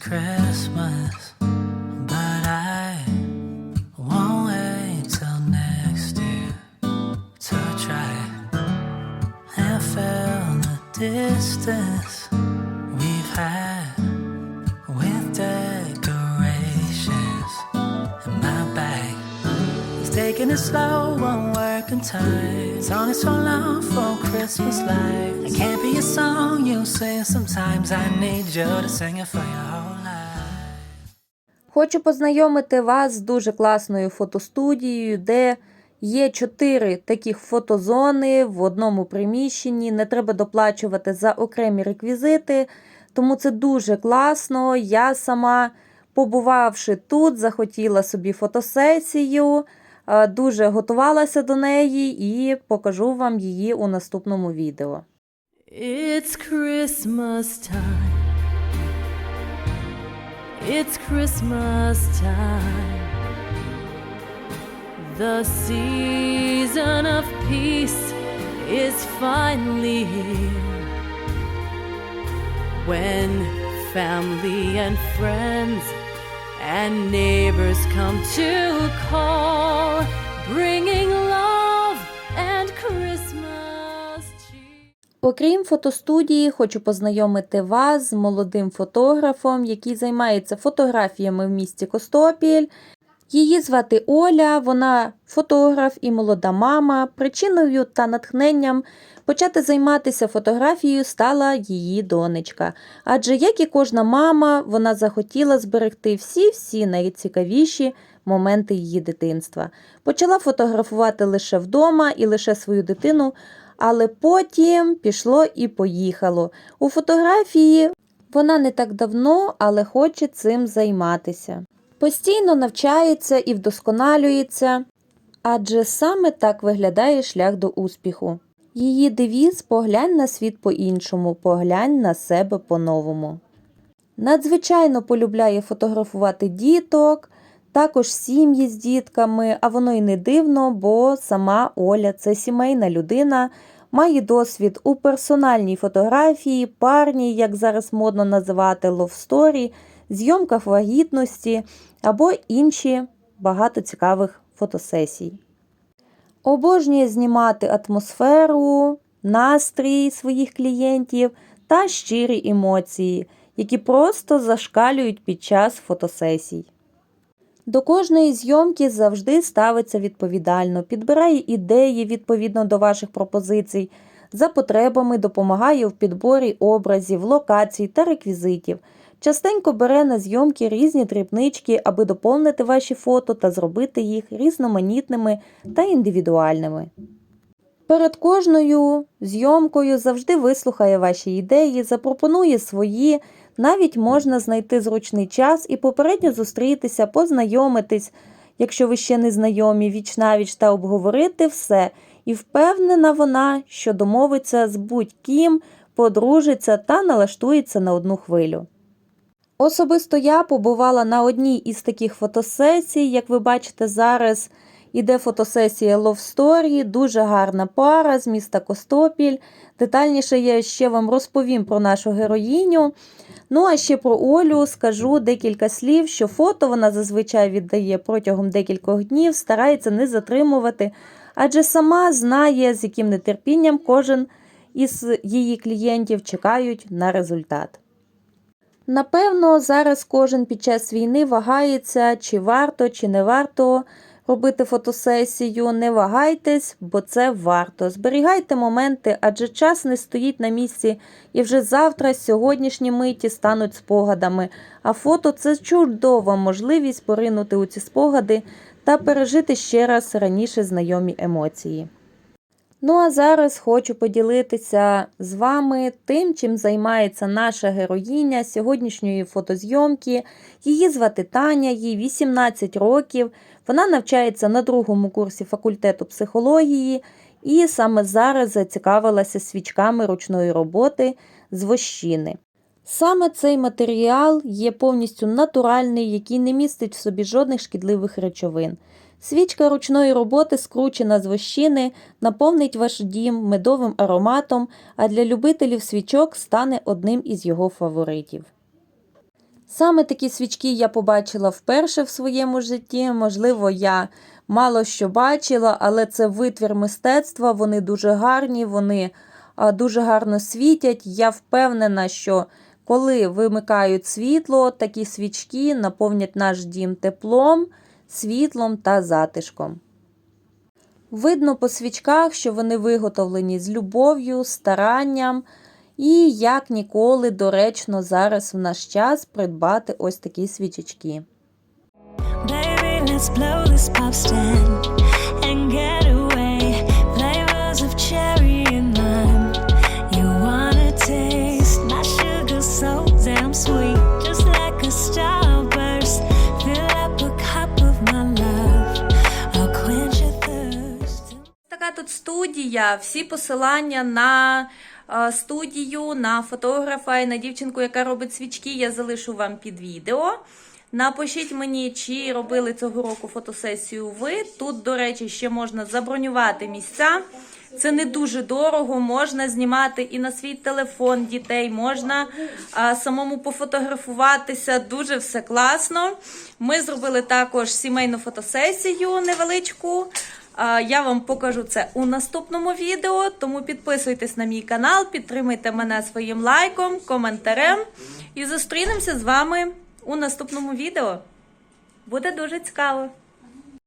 Christmas, but I won't wait till next year to try and fill the distance we've had taking it slow, won't work in time. It's only so long for Christmas lights. It can't be a song you sing sometimes. I need you to sing it for your whole life. Хочу познайомити вас з дуже класною фотостудією, де є чотири таких фотозони в одному приміщенні. Не треба доплачувати за окремі реквізити. Тому це дуже класно. Я сама, побувавши тут, захотіла собі фотосесію, дуже готувалася до неї і покажу вам її у наступному відео. It's Christmas time. It's Christmas time. The season of peace is finally here. When family and friends and neighbors come to call, bringing love and Christmas. Окрім фотостудії, хочу познайомити вас з молодим фотографом, який займається фотографіями в місті Костопіль. Її звати Оля, вона фотограф і молода мама. Причиною та натхненням почати займатися фотографією стала її донечка. Адже, як і кожна мама, вона захотіла зберегти всі-всі найцікавіші моменти її дитинства. Почала фотографувати лише вдома і лише свою дитину, але потім пішло і поїхало. У фотографії вона не так давно, але хоче цим займатися. Постійно навчається і вдосконалюється, адже саме так виглядає шлях до успіху. Її девіз поглянь на світ по-іншому, поглянь на себе по-новому. Надзвичайно полюбляє фотографувати діток, також сім'ї з дітками, а воно й не дивно, бо сама Оля це сімейна людина, має досвід у персональній фотографії, парній, як зараз модно називати, ловсторі, зйомках вагітності або інші багато цікавих фотосесій. Обожнює знімати атмосферу, настрій своїх клієнтів та щирі емоції, які просто зашкалюють під час фотосесій. До кожної зйомки завжди ставиться відповідально, підбирає ідеї відповідно до ваших пропозицій, за потребами допомагає в підборі образів, локацій та реквізитів. Частенько бере на зйомки різні дрібнички, аби доповнити ваші фото та зробити їх різноманітними та індивідуальними. Перед кожною зйомкою завжди вислухає ваші ідеї, запропонує свої, навіть можна знайти зручний час і попередньо зустрітися, познайомитись, якщо ви ще не знайомі, віч-навіч та обговорити все. І впевнена вона, що домовиться з будь-ким, подружиться та налаштується на одну хвилю. Особисто я побувала на одній із таких фотосесій. Як ви бачите, зараз іде фотосесія Love Story, дуже гарна пара з міста Костопіль. Детальніше я ще вам розповім про нашу героїню. Ну, а ще про Олю скажу декілька слів, що фото вона зазвичай віддає протягом декількох днів, старається не затримувати, адже сама знає, з яким нетерпінням кожен із її клієнтів чекають на результат. Напевно, зараз кожен під час війни вагається, чи варто, чи не варто робити фотосесію. Не вагайтесь, бо це варто. Зберігайте моменти, адже час не стоїть на місці, і вже завтра сьогоднішні миті стануть спогадами. А фото це чудова можливість поринути у ці спогади та пережити ще раз раніше знайомі емоції. Ну а зараз хочу поділитися з вами тим, чим займається наша героїня сьогоднішньої фотозйомки. Її звати Таня, їй 18 років. Вона навчається на другому курсі факультету психології і саме зараз зацікавилася свічками ручної роботи з вощини. Саме цей матеріал є повністю натуральний, який не містить в собі жодних шкідливих речовин. Свічка ручної роботи, скручена з вощини, наповнить ваш дім медовим ароматом, а для любителів свічок стане одним із його фаворитів. Саме такі свічки я побачила вперше в своєму житті. Можливо, я мало що бачила, але це витвір мистецтва. Вони дуже гарні, вони дуже гарно світять. Я впевнена, що коли вимикають світло, такі свічки наповнять наш дім теплом, світлом та затишком. Видно по свічках, що вони виготовлені з любов'ю, старанням, і як ніколи доречно зараз в наш час придбати ось такі свічечки. Baby, let's blow this pop and get. Студія. Всі посилання на е, студію, на фотографа і на дівчинку, яка робить свічки, я залишу вам під відео. Напишіть мені, чи робили цього року фотосесію ви. Тут, до речі, ще можна забронювати місця. Це не дуже дорого, можна знімати і на свій телефон дітей, можна а, самому пофотографуватися. Дуже все класно. Ми зробили також сімейну фотосесію невеличку. Я вам покажу це у наступному відео, тому підписуйтесь на мій канал, підтримайте мене своїм лайком, коментарем. І зустрінемося з вами у наступному відео. Буде дуже цікаво.